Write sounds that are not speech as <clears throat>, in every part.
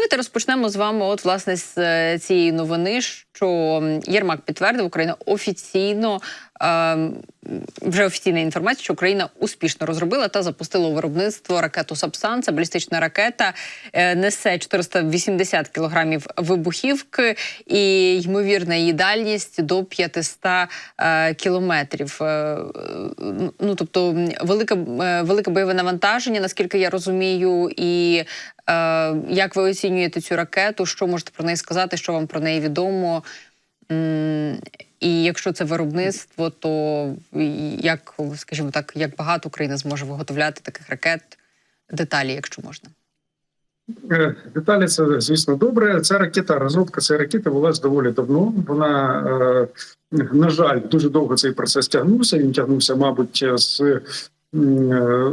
Давайте розпочнемо з вами. От власне з е, цієї новини, що Єрмак підтвердив, Україна офіційно ем, вже офіційна інформація, що Україна успішно розробила та запустила у виробництво ракету Сапсан. Це балістична ракета, е, несе 480 кілограмів вибухівки і ймовірна її дальність до 500 е, кілометрів. Е, е, ну тобто велике, е, велике бойове навантаження, наскільки я розумію, і е, як ви оцінюєте цю ракету? Що можете про неї сказати? Що вам про неї відомо? І якщо це виробництво, то як, скажімо так, як багато Україна зможе виготовляти таких ракет? Деталі, якщо можна. Е, Деталі це звісно добре. Ця ракета, розробка цієї ракети велась доволі давно. Вона е, на жаль дуже довго цей процес тягнувся. Він тягнувся, мабуть, з е,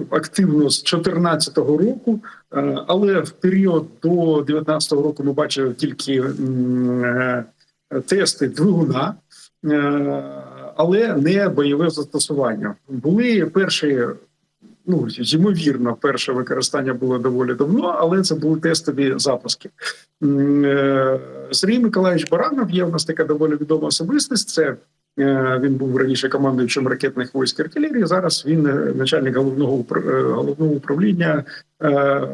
активно з 2014 року, Е, але в період до 2019 року ми бачили тільки е, тести двигуна. е, Але не бойове застосування були перші ну ймовірно, перше використання було доволі давно, але це були тестові запуски. Е, Сергій Миколаївич Баранов є у нас така доволі відома особистість. Це е, він був раніше командуючим ракетних військ артилерії. Зараз він е, начальник головного е, головного управління е, е,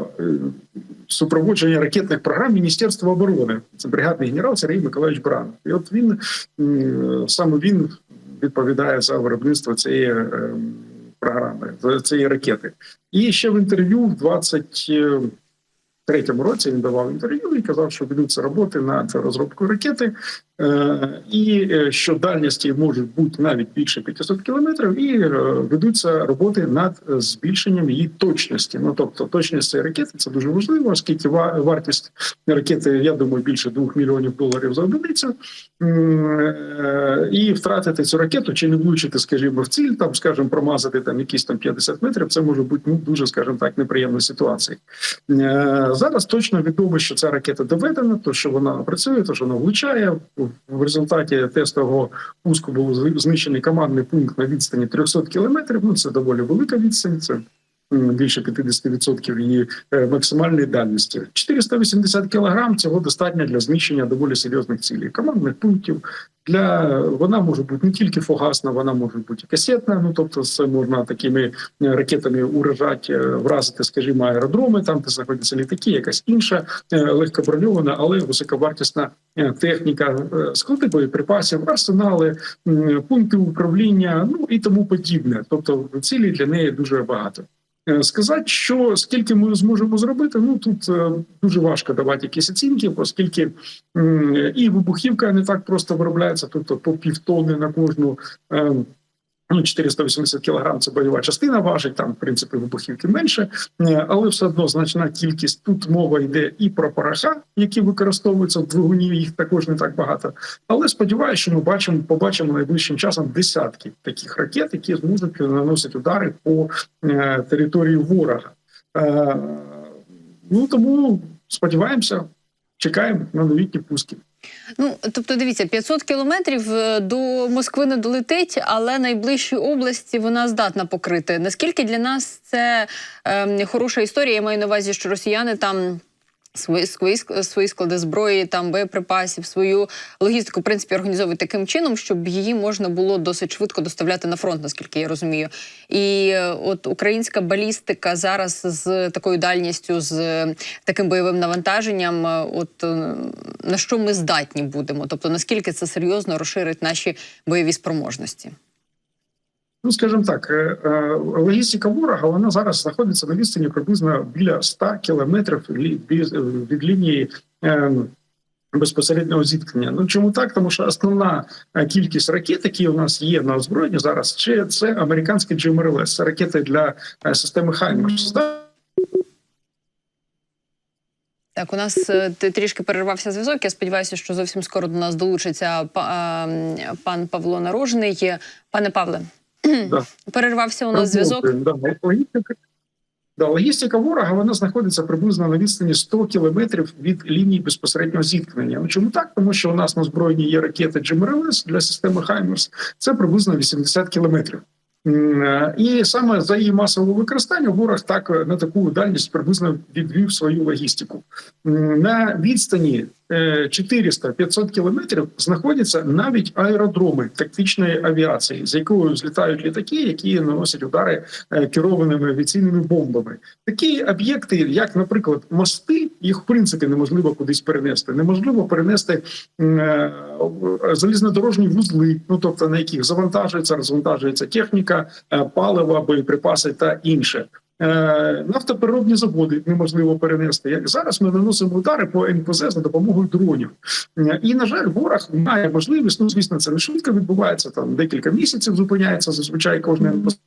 супроводження ракетних програм Міністерства оборони. Це бригадний генерал Сергій Миколаївич Баранов. І от він саме він відповідає за виробництво цієї. е, програми цієї ракети. І ще в інтерв'ю в 23-му році він давав інтерв'ю і казав, що ведуться роботи над розробкою ракети, е, і е, що дальності можуть бути навіть більше 500 кілометрів, і е, ведуться роботи над е, збільшенням її точності. Ну тобто, точність цієї ракети це дуже важливо, оскільки вартість ракети, я думаю, більше 2 мільйонів доларів за одиницю. Е, І втратити цю ракету чи не влучити, скажімо, в ціль, там, скажімо, промазати там якісь там 50 метрів. Це може бути ну дуже, скажімо так, неприємна ситуація. Е, Зараз точно відомо, що ця ракета доведена, то що вона працює, то що вона влучає. В результаті тестового пуску був знищений командний пункт на відстані 300 кілометрів. Ну це доволі велика відстань. Це більше 50% її е, максимальної дальності. 480 кілограм цього достатньо для знищення доволі серйозних цілей. Командних пунктів для вона може бути не тільки фугасна, вона може бути касетна. Ну тобто, це можна такими е, ракетами уражати, е, вразити, скажімо, аеродроми, там де знаходяться літаки, якась інша легкоброньована, але високовартісна техніка, склади боєприпасів, арсенали, пункти управління, ну і тому подібне. Тобто цілі для неї дуже багато. Е, Сказати, що скільки ми зможемо зробити, ну тут е, дуже важко давати якісь оцінки, оскільки і вибухівка не так просто виробляється, тобто по півтони на кожну. Ну, 480 кілограм це бойова частина важить, там в принципі вибухівки менше, е, але все одно значна кількість. Тут мова йде і про пороха, які використовуються в двигуні. Їх також не так багато. Але сподіваюся, що ми бачимо, побачимо найближчим часом десятки таких ракет, які зможуть наносити удари по е, території ворога. Е, ну тому сподіваємося, чекаємо на новітні пуски. Ну тобто, дивіться, 500 кілометрів е, до Москви не долетить, але найближчі області вона здатна покрити. Наскільки для нас це е, хороша історія? Я маю на увазі, що росіяни там. Свої, свої свої склади зброї, там боєприпасів, свою логістику, в принципі, організовують таким чином, щоб її можна було досить швидко доставляти на фронт, наскільки я розумію. І е, от українська балістика зараз з такою дальністю, з е, таким бойовим навантаженням, е, от на що ми здатні будемо? Тобто наскільки це серйозно розширить наші бойові спроможності? Ну, скажімо так, е, е, логістика ворога вона зараз знаходиться на відстані приблизно біля 100 кілометрів від лінії. е, Безпосереднього зіткнення. Ну чому так? Тому що основна кількість ракет, які у нас є на озброєнні зараз, чи це американські GMRLS, це ракети для системи Хаймерс. Так, у нас ти- трішки перервався зв'язок. Я сподіваюся, що зовсім скоро до нас долучиться ем, пан Павло Нарожний. Пане Павле, Да. <clears throat> перервався у нас зв'язок. Да, логістика, да, логістика ворога вона знаходиться приблизно на відстані 100 кілометрів від лінії безпосереднього зіткнення. Ну чому так? Тому що у нас на збройні є ракети GMRLS для системи Хаймерс. Це приблизно 80 кілометрів. Е, І саме за її масового використання ворог так е, на таку дальність приблизно відвів свою логістику. На відстані 400-500 кілометрів знаходяться навіть аеродроми тактичної авіації, з якою злітають літаки, які наносять удари е, керованими авіаційними бомбами. Такі об'єкти, як, наприклад, мости, їх в принципі неможливо кудись перенести. Неможливо перенести е, залізнодорожні вузли, ну тобто на яких завантажується, розвантажується техніка, е, паливо, боєприпаси та інше. Е, Нафтопереробні заводи неможливо перенести. Як зараз ми наносимо удари по НПЗ за допомогою дронів. Е, І на жаль, ворог має можливість. Ну звісно, це не швидко відбувається. Там декілька місяців зупиняється зазвичай кожне НПЗ.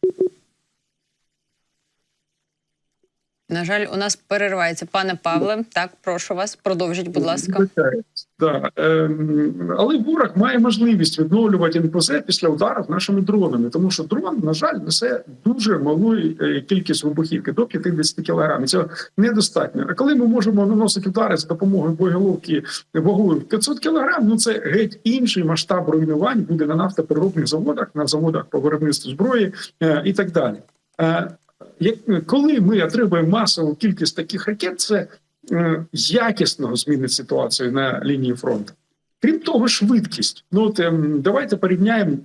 На жаль, у нас переривається. Пане Павле, так, прошу вас, продовжіть, будь ласка. Да. Ем, але ворог має можливість відновлювати НПЗ після ударів нашими дронами, тому що дрон, на жаль, несе дуже малу е, кількість вибухівки до 50 кг. Цього недостатньо. А коли ми можемо наносити удари за допомогою боєголовки вагою в 500 кг, ну це геть інший масштаб руйнувань буде на нафтопереробних заводах, на заводах по виробництву зброї е, і так далі. Е, як коли ми отримуємо масову кількість таких ракет, це якісно змінить ситуацію на лінії фронту. Крім того, швидкість. Ну от ем, давайте порівняємо.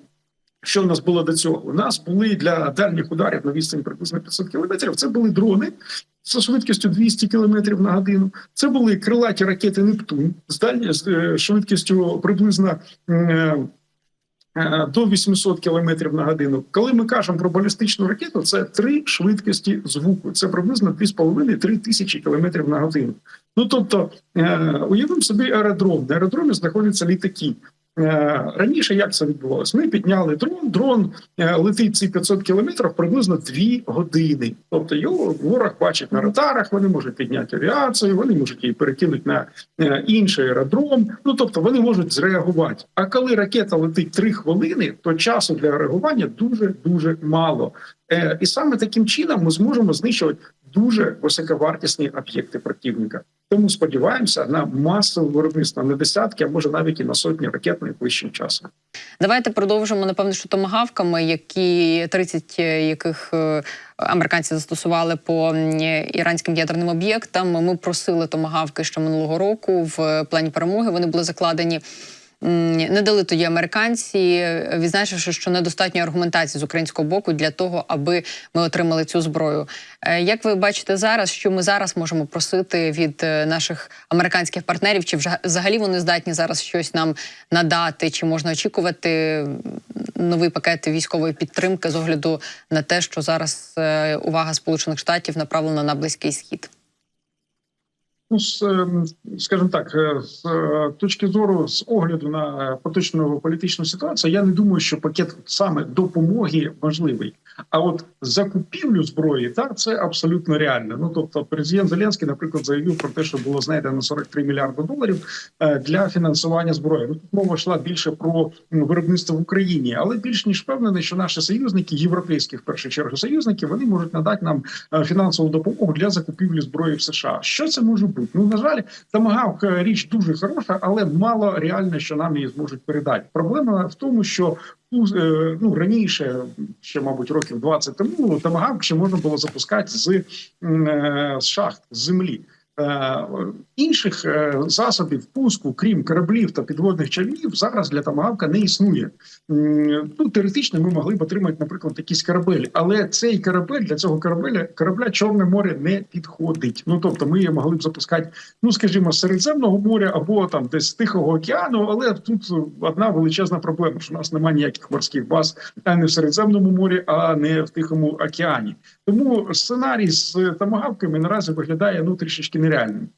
Що в нас було до цього? У нас були для дальніх ударів на відстані приблизно 500 кілометрів. Це були дрони з швидкістю 200 кілометрів на годину. Це були крилаті ракети Нептун з дальні з е, швидкістю приблизно е, е, до 800 кілометрів на годину. Коли ми кажемо про балістичну ракету, це три швидкості звуку. Це приблизно 2,5-3 тисячі кілометрів на годину. Ну тобто, е, уявимо собі аеродром. На аеродромі знаходяться літаки. Е, Раніше як це відбувалося? Ми підняли дрон. Дрон е, летить ці 500 кілометрів приблизно 2 години. Тобто його ворог бачить на радарах. Вони можуть підняти авіацію, вони можуть її перекинути на е, інший аеродром. Ну тобто вони можуть зреагувати. А коли ракета летить 3 хвилини, то часу для реагування дуже дуже мало. І саме таким чином ми зможемо знищувати дуже високовартісні об'єкти противника. Тому сподіваємося на масове виробництво на десятки, а може навіть і на сотні ракет найближчим часом. Давайте продовжимо напевно, що томагавками, які 30 яких е, американці застосували по іранським ядерним об'єктам. Ми просили томагавки ще минулого року в плані перемоги. Вони були закладені. Не дали тоді американці, відзначивши, що недостатньо аргументації з українського боку для того, аби ми отримали цю зброю. Е, Як ви бачите зараз, що ми зараз можемо просити від е, наших американських партнерів? Чи взагалі вони здатні зараз щось нам надати? Чи можна очікувати новий пакет військової підтримки з огляду на те, що зараз е, увага Сполучених Штатів направлена на близький схід? Ну, з, ем, скажімо так, е, з е, точки зору з огляду на поточну політичну ситуацію, я не думаю, що пакет саме допомоги важливий. А от закупівлю зброї так це абсолютно реально. Ну тобто, президент Зеленський, наприклад, заявив про те, що було знайдено 43 мільярди доларів е, для фінансування зброї. Ну тут мова йшла більше про виробництво в Україні, але більш ніж впевнений, що наші союзники, європейські в першу чергу союзники, вони можуть надати нам е, фінансову допомогу для закупівлі зброї в США. Що це може бути? Ну на жаль, тамагавк е, річ дуже хороша, але мало реально, що нам її зможуть передати. Проблема в тому, що е, ну раніше, ще мабуть, років 20 тому, тамагавк ще можна було запускати з, е, з шахт з землі. Е, Інших е, засобів пуску, крім кораблів та підводних човнів, зараз для тамагавка не існує. Ну, теоретично ми могли б отримати, наприклад, якийсь корабель, але цей корабель для цього корабеля корабля Чорне море не підходить. Ну тобто, ми могли б запускати, ну скажімо, з Середземного моря або там десь з Тихого океану. Але тут одна величезна проблема: що у нас немає ніяких морських баз а не в Середземному морі, а не в Тихому океані. Тому сценарій з тамагавками наразі виглядає ну трішечки нереальним.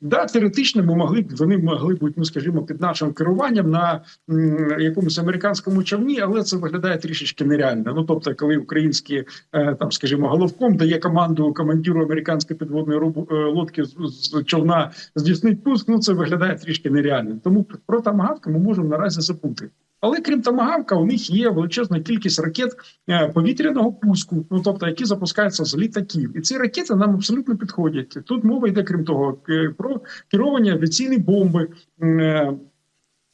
Да, теоретично ми могли вони могли бути, ну скажімо, під нашим керуванням на м, якомусь американському човні, але це виглядає трішечки нереально. Ну тобто, коли українські е, там, скажімо, головком дає команду командиру американської підводної е, лодки з, з човна здійснить пуск, ну це виглядає трішки нереально. Тому про тамагавки ми можемо наразі забути. Але крім тамагавка, у них є величезна кількість ракет е, повітряного пуску, ну тобто які запускаються з літаків, і ці ракети нам абсолютно підходять. Тут мова йде, крім того, про керовані авіаційні бомби.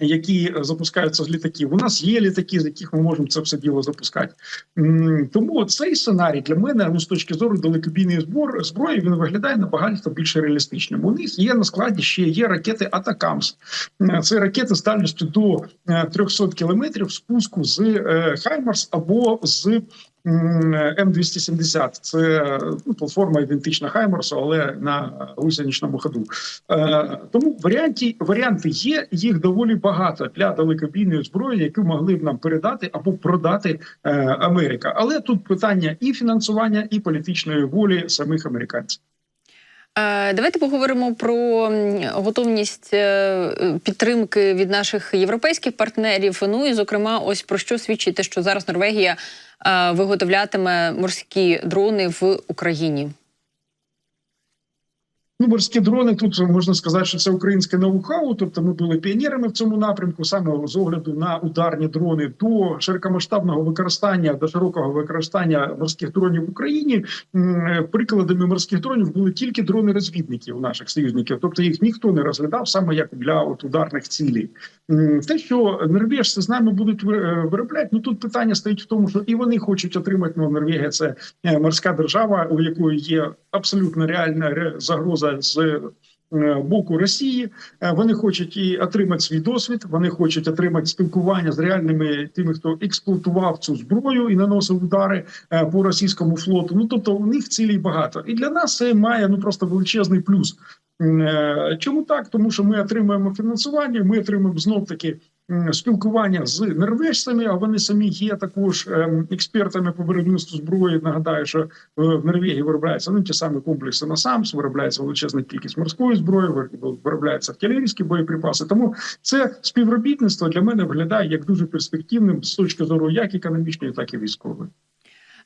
М, е, які запускаються з літаків. У нас є літаки, з яких ми можемо це все діло запускати. Тому цей сценарій для мене, ну з точки зору далекобійної збор зброї, він виглядає набагато більш реалістичним. У них є на складі ще є ракети Атакамс. Е, Це ракети з дальністю до е, 300 кілометрів спуску з е, Хаймарс або з М270. Це ну, платформа ідентична Хаймерсу, але на гусеничному ходу. Е, Тому варіанти, варіанти є, їх доволі багато для далекобійної зброї, яку могли б нам передати або продати е, Америка. Але тут питання і фінансування, і політичної волі самих американців. Е, Давайте поговоримо про готовність е, підтримки від наших європейських партнерів. Ну і зокрема, ось про що свідчить те, що зараз Норвегія е, виготовлятиме морські дрони в Україні. Ну, морські дрони тут можна сказати, що це українське ноу-хау. Тобто, ми були піонерами в цьому напрямку, саме з огляду на ударні дрони до широкомасштабного використання до широкого використання морських дронів в Україні. Прикладами морських дронів були тільки дрони розвідників наших союзників, тобто їх ніхто не розглядав саме як для от ударних цілей. Те, що норвежці з нами будуть е, виробляти, ну тут питання стоїть в тому, що і вони хочуть отримати ну, Норвегія. Це е, морська держава, у якої є абсолютно реальна ре- загроза з е, боку Росії. Е, Вони хочуть і отримати свій досвід. Вони хочуть отримати спілкування з реальними тими, хто експлуатував цю зброю і наносив удари е, по російському флоту. Ну тобто, у них цілей багато, і для нас це має ну просто величезний плюс. Чому так? Тому що ми отримуємо фінансування, ми отримуємо знов таки спілкування з норвежцями, а вони самі є також ем, експертами по виробництву зброї. Нагадаю, що е, в Норвегії виробляються ну ті самі комплекси на САМС, виробляється величезна кількість морської зброї, вир- виробляються артилерійські боєприпаси. Тому це співробітництво для мене виглядає як дуже перспективним з точки зору як економічної, так і військової.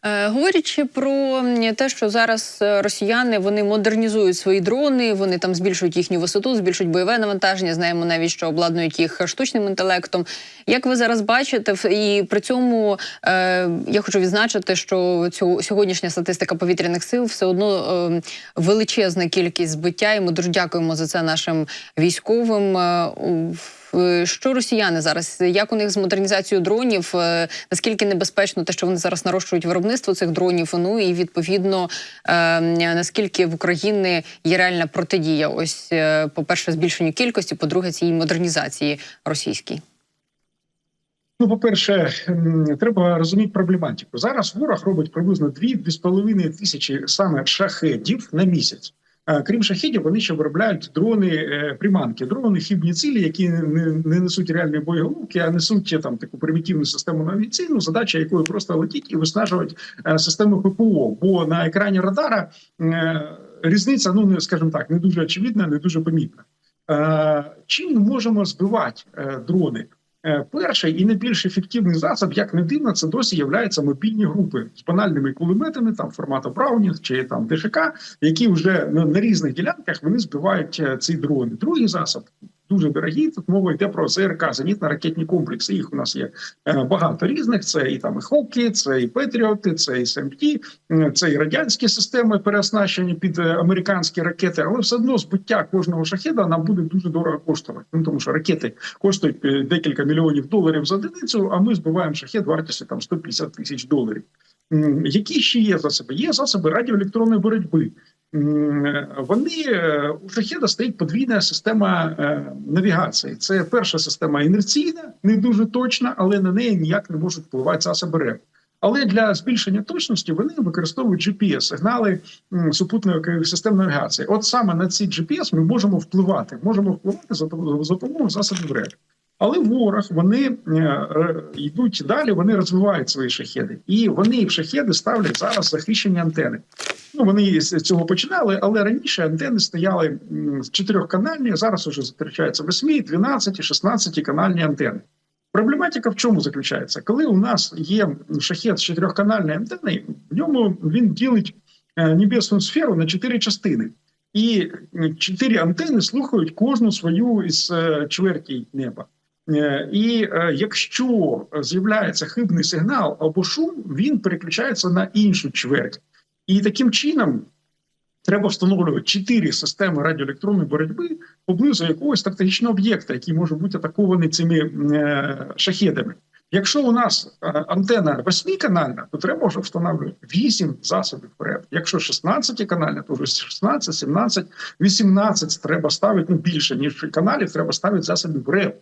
Е, Говорячи про те, що зараз е, росіяни вони модернізують свої дрони, вони там збільшують їхню висоту, збільшують бойове навантаження. Знаємо навіть, що обладнують їх штучним інтелектом. Як ви зараз бачите, і при цьому е, я хочу відзначити, що цю сьогоднішня статистика повітряних сил все одно е, величезна кількість збиття, і ми дуже дякуємо за це нашим військовим. Е, Що росіяни зараз? Як у них з модернізацією дронів? Е, Наскільки небезпечно те, що вони зараз нарощують виробництво цих дронів? Ну і відповідно е, наскільки в Україні є реальна протидія? Ось, е, по-перше, збільшенню кількості, по-друге, цій модернізації російській. Ну, по-перше, треба розуміти проблематику. Зараз ворог робить приблизно 2-2,5 тисячі саме шахедів на місяць. Е, Крім шахедів, вони ще виробляють дрони е, приманки, дрони хібні цілі, які не, не несуть реальної боєголовки, а несуть там таку примітивну систему навігаційну, задача якої просто летіть і виснажують е, систему ППО. Бо на екрані радара різниця, ну не скажімо так, не дуже очевидна, не дуже помітна. Чим ми можемо збивати дрони? Е, Перший і найбільш ефективний засіб, як не дивно, це досі являються мобільні групи з банальними кулеметами, там формату Браунінг чи там ДШК, які вже на, різних ділянках вони збивають е, ці дрони. Другий засіб дуже дорогий. Тут мова йде про ЗРК, зенітно-ракетні комплекси. Їх у нас є е, багато різних. Це і там і Хоки, це і Петріоти, це і СМТ, е, це і радянські системи переоснащені під е, американські ракети, але все одно збиття кожного шахеда нам буде дуже дорого коштувати. Ну тому що ракети коштують декілька мільйонів доларів за одиницю, а ми збиваємо шахет вартістю там 150 тисяч доларів. Які ще є засоби? Є засоби радіоелектронної боротьби. Вони е, у шахеда стоїть подвійна система е, навігації. Це перша система інерційна, не дуже точна, але на неї ніяк не можуть впливати засоби РЕП. Але для збільшення точності вони використовують GPS, сигнали супутної систем навігації. От саме на ці GPS ми можемо впливати. Можемо впливати за допомогою засобів РЕП. Але ворог вони е, йдуть далі, вони розвивають свої шахеди, і вони в шахеди ставлять зараз захищені антени. Ну вони з цього починали, але раніше антени стояли чотирьохканальні. Зараз уже зустрічаються 8, 12, і 16 канальні антени. Проблематика в чому заключається? Коли у нас є шахет з чотирьохканальною антеною, в ньому він ділить е, небесну сферу на чотири частини. І чотири антени слухають кожну свою із е, чверті неба. Е, І е, якщо з'являється хибний сигнал або шум, він переключається на іншу чверть. І таким чином треба встановлювати чотири системи радіоелектронної боротьби поблизу якогось стратегічного об'єкта, який може бути атакований цими е, шахедами. Якщо у нас антенна восьмиканальна, то треба вже встановлювати 8 засобів РЕП. Якщо 16 канальна, то вже 16, 17, 18 треба ставити ну, більше ніж каналів, треба ставити засобів РЕП.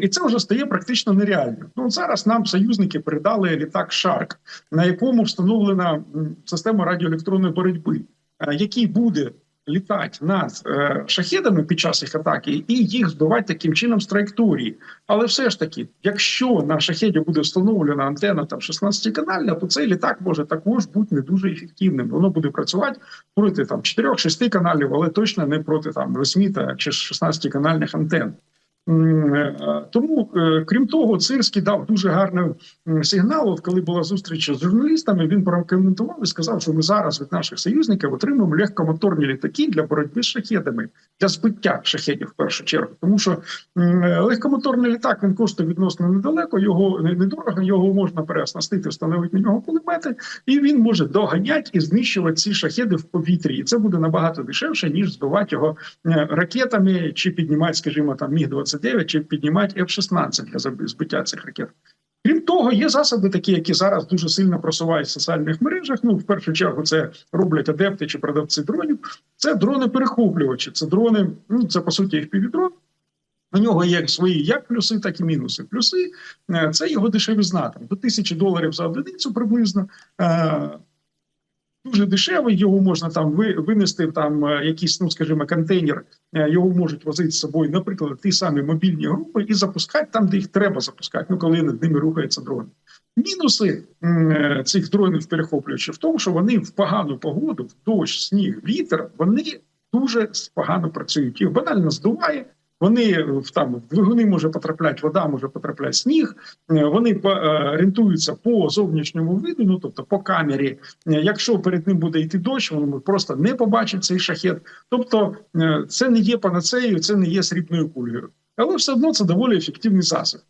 І це вже стає практично нереальним. Ну зараз нам союзники передали літак Шарк, на якому встановлена система радіоелектронної боротьби, е, який буде літати над е, шахедами під час їх атаки і їх збивати таким чином з траєкторії. Але все ж таки, якщо на шахеді буде встановлена антенна там 16 канальна, то цей літак може також бути не дуже ефективним. Воно буде працювати проти там 4-6 каналів, але точно не проти там 8 та чи 16 канальних антенн. Е, Тому, е, крім того, Цирський дав дуже гарний сигнал. От коли була зустріч з журналістами, він прокоментував і сказав, що ми зараз від наших союзників отримуємо легкомоторні літаки для боротьби з шахедами, для збиття шахедів в першу чергу. Тому що е, легкомоторний літак він коштує відносно недалеко, його недорого, його можна переоснастити, встановити на нього кулемети, і він може доганяти і знищувати ці шахеди в повітрі. І це буде набагато дешевше, ніж збивати його ракетами, чи піднімати, скажімо, там міг 29 чи піднімати F-16 для збиття цих ракет. Крім того, є засоби такі, які зараз дуже сильно просувають в соціальних мережах. Ну, в першу чергу, це роблять адепти чи продавці дронів. Це дрони-перехоплювачі, це дрони, ну це по суті FPV-дрон. У нього є свої як плюси, так і мінуси. Плюси е, це його дешевизна, там, до тисячі доларів за одиницю приблизно. Дуже дешевий, його можна там винести там е, якийсь, ну скажімо, контейнер. е, Його можуть возити з собою, наприклад, ті самі мобільні групи і запускати там, де їх треба запускати. Ну коли над ними рухається дрон. Мінуси е, цих дронів перехоплюючих в тому, що вони в погану погоду, в дощ, сніг, вітер, вони дуже погано працюють. Їх банально здуває. Вони е, в там двигуни може потрапляти вода, може потрапляти сніг. Е, Вони е, орієнтуються по зовнішньому виду, ну тобто по камері. Якщо перед ним буде йти дощ, вони просто не побачать цей шахет. Тобто це не є панацеєю, це не є срібною кулею, але все одно це доволі ефективний засіб.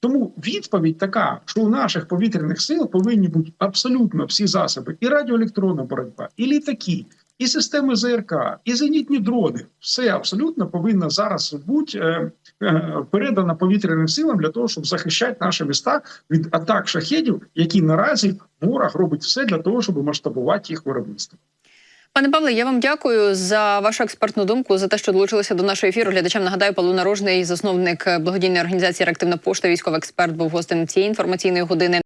Тому відповідь така, що у наших повітряних сил повинні бути абсолютно всі засоби: і радіоелектронна боротьба, і літаки, і системи ЗРК, і зенітні дрони. Все абсолютно повинно зараз бути е, е, передано повітряним силам для того, щоб захищати наші міста від атак шахедів, які наразі ворог робить все для того, щоб масштабувати їх виробництво. Пане Павле, я вам дякую за вашу експертну думку, за те, що долучилися до нашого ефіру. Глядачам нагадаю, Павло Нарожний, засновник благодійної організації Реактивна пошта, військовий експерт, був гостем цієї інформаційної години.